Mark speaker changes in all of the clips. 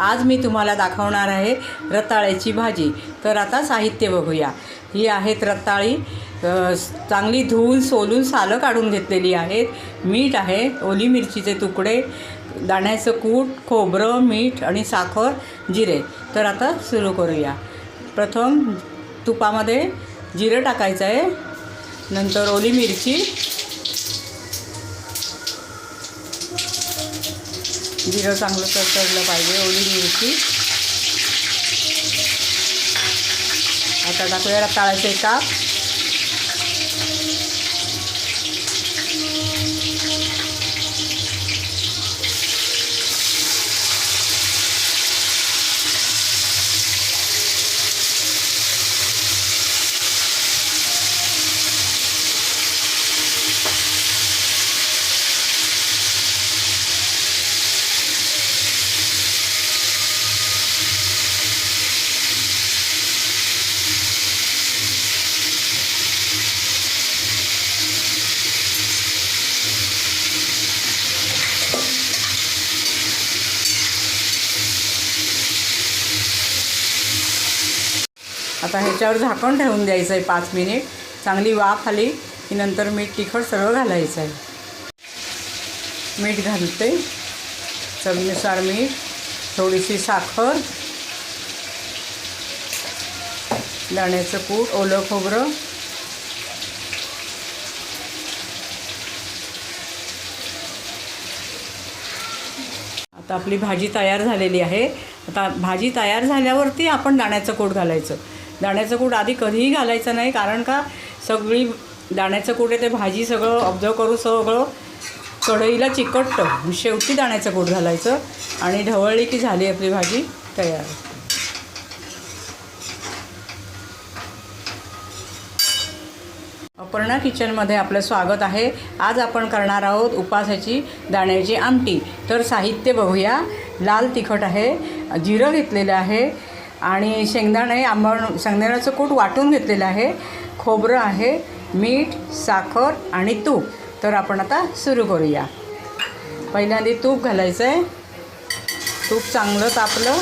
Speaker 1: आज मी तुम्हाला दाखवणार आहे रताळ्याची भाजी. तर आता साहित्य बघूया. ही आहेत रताळी. चांगली धुवून सोलून सालं काढून घेतलेली आहेत. मीठ आहे ओली मिरचीचे तुकडे दाण्याचं कूट खोबरं मीठ आणि साखर जिरे. तर आता सुरू करूया. प्रथम तुपामध्ये जिरं टाकायचं आहे. नंतर ओली मिरची जिरं चांगलं तडतडलं पाहिजे ओली मिरची. आता टाकूया रताळाचे काप. आता ह्याच्यावर झाकण ठेवून द्यायचं आहे पाच मिनिट. चांगली वाफ आली की नंतर मीठ तिखट सगळं घालायचं आहे. मीठ घालते. चवीनुसार मीठ थोडीशी साखर दाण्याचं कूट ओलं खोबरं आता आपली भाजी तयार झालेली आहे. आता भाजी तयार झाल्यावरती आपण दाण्याचं कोट घालायचं. दाण्याचं कूट आधी कधीही घालायचं नाही कारण का? सगळी दाण्याचं कूट आहे ते भाजी सगळं ऑब्झर्व करू सगळं कढईला चिकटतं. शेवटी दाण्याचं कूट घालायचं आणि ढवळली की झाली आपली भाजी तयार. अपर्णा किचनमध्ये आपलं स्वागत आहे. आज आपण करणार आहोत उपासाची दाण्याची आमटी. तर साहित्य बघूया. लाल तिखट आहे जिरं घेतलेलं आहे आणि शेंगदाणे आंबण शेंगदाण्याचं कूट वाटून घेतलेलं आहे. खोबरं आहे मीठ साखर आणि तूप. तर आपण आता सुरू करूया. पहिल्यांदा तूप घालायचं आहे तूप चांगलं तापलं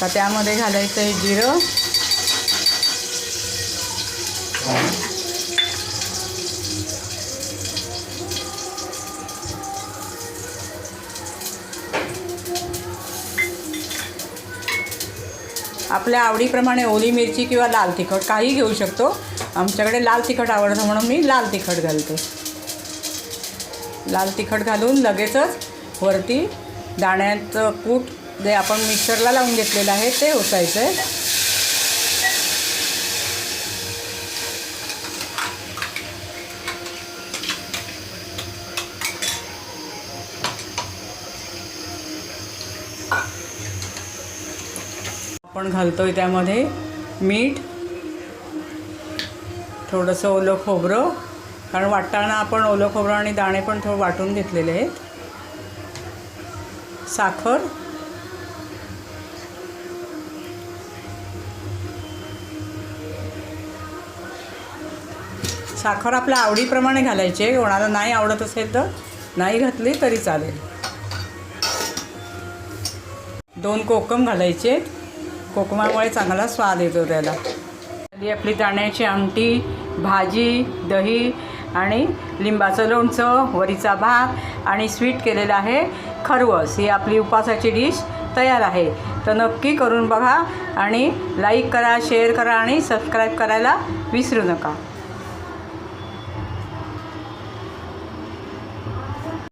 Speaker 1: का त्यामध्ये घालायचं आहे जिरं? आपल्या आवडीप्रमाणे ओली मिरची किंवा लाल तिखट काही घेऊ शकतो. आमच्याकडे लाल तिखट आवडतं म्हणून मी लाल तिखट घालते. लाल तिखट घालून लगेचच वरती दाण्याचं कूट जे आपण मिक्सरला लावून घेतलेलं आहे ते ओतायचं आहे. आपण घालतो आहे त्यामध्ये मीठ थोडंसं ओलं खोबरं कारण वाटताना आपण ओलं खोबरं आणि दाणे पण थोडं वाटून घेतलेले आहेत. साखर. साखर आपल्या आवडीप्रमाणे घालायची आहे. कोणाला नाही आवडत असेल तर नाही घातली तरी चालेल. दोन कोकम घालायचे आहेत. कोकमामुळे चांगला स्वाद येतो त्याला. आधी आपली दाण्याची आमटी भाजी दही आणि लिंबाचं लोणचं वरीचा भात आणि स्वीट केलेलं आहे खरवस. ही आपली उपासाची डिश तयार आहे. तर नक्की करून बघा आणि लाईक करा शेअर करा आणि सबस्क्राईब करायला विसरू नका.